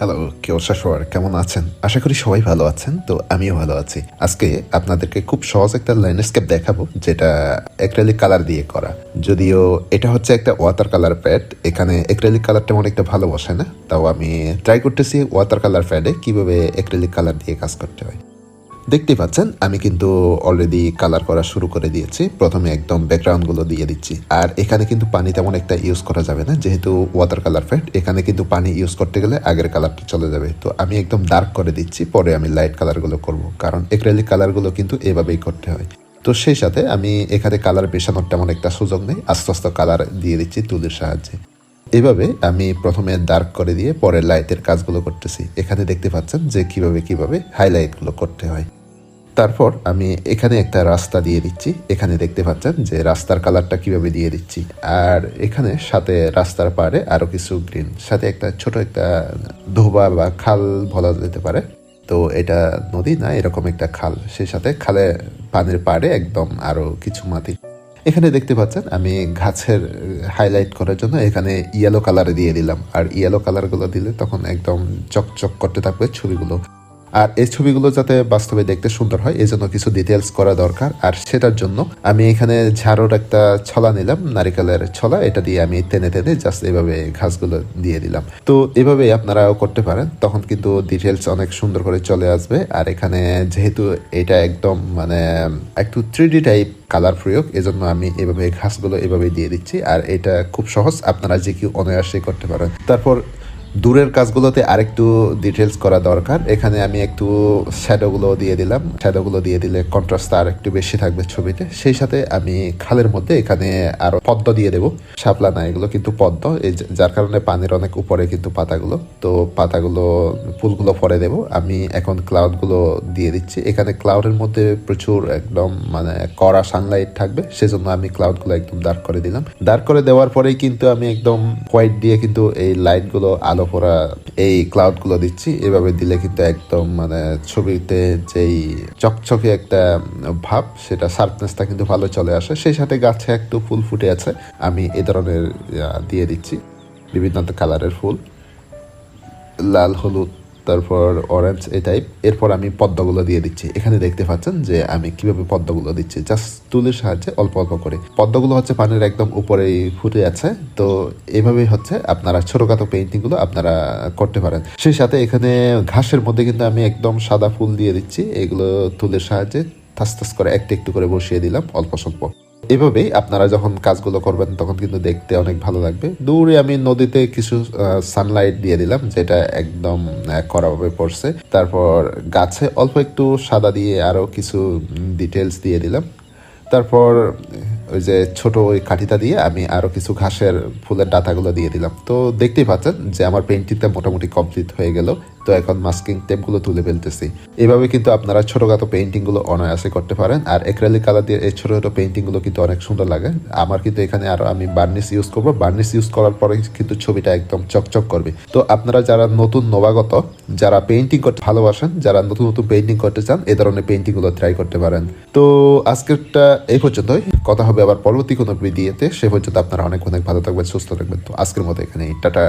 Hello কেউ সবার? কেমন আছেন? আশা করি সবাই ভালো আছেন, তো আমিও ভালো আছি। আজকে আপনাদেরকে খুব সহজ একটা ল্যান্ডস্কেপ দেখাবো, যেটা অ্যাক্রেলিক কালার দিয়ে করা। যদিও এটা হচ্ছে একটা ওয়াটার কালার প্যাড এখানে অ্যাক্রেলিক কালারটা অনেকটা ভালো বসে না, তাও আমি ট্রাই করতেছি ওয়াটার কালার প্যাডে কীভাবে অ্যাক্রেলিক কালার দিয়ে কাজ করতে হয়। দেখতে পাচ্ছেন, আমি কিন্তু অলরেডি কালার করা শুরু করে দিয়েছি। প্রথমে একদম ব্যাকগ্রাউন্ডগুলো দিয়ে দিচ্ছি। আর এখানে কিন্তু পানি তেমন একটা ইউজ করা যাবে না, যেহেতু ওয়াটার কালার ফ্যাট এখানে কিন্তু পানি ইউজ করতে গেলে আগের কালারটা চলে যাবে। তো আমি একদম ডার্ক করে দিচ্ছি, পরে আমি লাইট কালারগুলো করব, কারণ এক্রেলিক কালারগুলো কিন্তু এভাবেই করতে হয়। তো সেই সাথে আমি এখানে কালার পেশানোর তেমন একটা সুযোগ নেই, আস্তে আস্তে কালার দিয়ে দিচ্ছি তুলির সাহায্যে। এভাবে আমি প্রথমে ডার্ক করে দিয়ে পরে লাইটের কাজগুলো করতেছি। এখানে দেখতে পাচ্ছেন যে কীভাবে কীভাবে হাইলাইটগুলো করতে হয়। তারপর আমি এখানে একটা রাস্তা দিয়ে দিচ্ছি। এখানে দেখতে পাচ্ছেন যে রাস্তার কালারটা কীভাবে দিয়ে দিচ্ছি। আর এখানে সাথে রাস্তার পাড়ে আরও কিছু গ্রিন, সাথে একটা ছোট একটা ধোবা বা খাল বলা যেতে পারে। তো এটা নদী না, এরকম একটা খাল। সেই সাথে খালে পানির পাড়ে একদম আরও কিছু মাটি। এখানে দেখতে পাচ্ছেন আমি গাছের হাইলাইট করার জন্য এখানে ইয়েলো কালার দিয়ে দিলাম। আর ইয়েলো কালারগুলো দিলে তখন একদম চকচক করতে থাকবে ছবিগুলো আর এই ছবিগুলো যাতে বাস্তবে দেখতে সুন্দর হয় এই জন্য কিছু ডিটেলস করা দরকার। আর সেটার জন্য আমি এখানে ঝাড়ুর একটা ছলা নিলাম, নারিকেলের ছলা। এটা দিয়ে আমি টেনে টেনে জাস্ট এভাবে ঘাসগুলো দিয়ে দিলাম। তো এভাবে আপনারাও করতে পারেন। তখন কিন্তু ডিটেলস অনেক সুন্দর করে চলে আসবে। আর এখানে যেহেতু এটা একদম মানে একটু থ্রি টাইপ কালার প্রয়োগ, এজন্য আমি এভাবে ঘাসগুলো এভাবে দিয়ে দিচ্ছি। আর এটা খুব সহজ, আপনারা যে কেউ অনায়াসে করতে পারেন। তারপর দূরের কাজগুলোতে আরেকটু ডিটেলস করা দরকার। এখানে আমি একটু শ্যাডোগুলো দিয়ে দিলাম। শ্যাডোগুলো দিয়ে দিলে কন্ট্রাস্টটা আর একটু বেশি থাকবে ছবিতে। সেই সাথে আমি খালের মধ্যে এখানে আরও পদ্ম দিয়ে দেবো। শাপলা না, এগুলো কিন্তু পদ্ম। এই যার কারণে পানির অনেক উপরে কিন্তু পাতাগুলো। তো পাতাগুলো, ফুলগুলো পরে দেব। আমি এখন ক্লাউডগুলো দিয়ে দিচ্ছি। এখানে ক্লাউডের মধ্যে প্রচুর একদম মানে কড়া সানলাইট থাকবে। সেজন্য আমি ক্লাউডগুলো একদম ডার্ক করে দিলাম। ডার্ক করে দেওয়ার পরেই কিন্তু আমি একদম হোয়াইট দিয়ে কিন্তু এই লাইটগুলো আলো পড়া এই ক্লাউডগুলো দিচ্ছি। এভাবে দিলে কিন্তু একদম মানে ছবিতে যেই চকচকে একটা ভাব, সেটা শার্পনেসটা কিন্তু ভালো চলে আসে। সেই সাথে গাছে একটু ফুল ফুটে আছে। আমি এ ধরনের দিয়ে দিচ্ছি। বিভিন্ন কালারের ফুল। লাল, হলুদ তারপর অরেঞ্জ এই টাইপ এরপর আমি পদ্মাগুলো দিয়ে দিচ্ছি। এখানে দেখতে পাচ্ছেন যে আমি কীভাবে পদ্মাগুলো দিচ্ছি। জাস্ট তুলের সাহায্যে অল্প অল্প করে। পদ্মাগুলো হচ্ছে পানির একদম উপরেই ফুটে আছে। তো এভাবেই হচ্ছে আপনারা ছোটখাটো পেইন্টিংগুলো আপনারা করতে পারেন। সেই সাথে এখানে ঘাসের মধ্যে কিন্তু আমি একদম সাদা ফুল দিয়ে দিচ্ছি। এগুলো তুলের সাহায্যে থাস থাস করে একটু একটু করে বসিয়ে দিলাম অল্প স্বল্প। এভাবেই আপনারা যখন কাজগুলো করবেন তখন কিন্তু দেখতে অনেক ভালো লাগবে। দূরে আমি নদীতে কিছু সানলাইট দিয়ে দিলাম যেটা একদম আহ, কড়াভাবে পড়ছে। তারপর গাছে অল্প একটু সাদা দিয়ে আরও কিছু ডিটেলস দিয়ে দিলাম। তারপর ওই যে ছোট ওই কাঠিটা দিয়ে আমি আরও কিছু ঘাসের ফুলের ডাটাগুলো দিয়ে দিলাম। তো দেখতেই পাচ্ছেন যে আমার পেন্টিংটা মোটামুটি কমপ্লিট হয়ে গেল। তো এখন মাস্কিং টেপগুলো তুলে ফেলতেছি। এভাবে কিন্তু আপনারা ছোটখাটো পেন্টিংগুলো অনায়াসে করতে পারেন। আর এক্রেলিক কালার দিয়ে এই ছোট ছোট পেন্টিংগুলো কিন্তু অনেক সুন্দর লাগে। আমার কিন্তু এখানে আরও আমি বার্নিশ ইউজ করব। বার্নিশ ইউজ করার পরে কিন্তু ছবিটা একদম চকচক করবে। তো আপনারা যারা নতুন নবাগত, যারা পেন্টিং করতে ভালোবাসেন, যারা নতুন নতুন পেন্টিং করতে চান, এ ধরনের পেন্টিংগুলো ট্রাই করতে পারেন। তো আজকেরটা এই পর্যন্তই। কথা হবে আবার পরবর্তী কোনো ভিডিওতে। সে পর্যন্ত আপনারা অনেক অনেক ভালো থাকবেন, সুস্থ থাকবেন। তো আজকের মতো এখানে টাটা।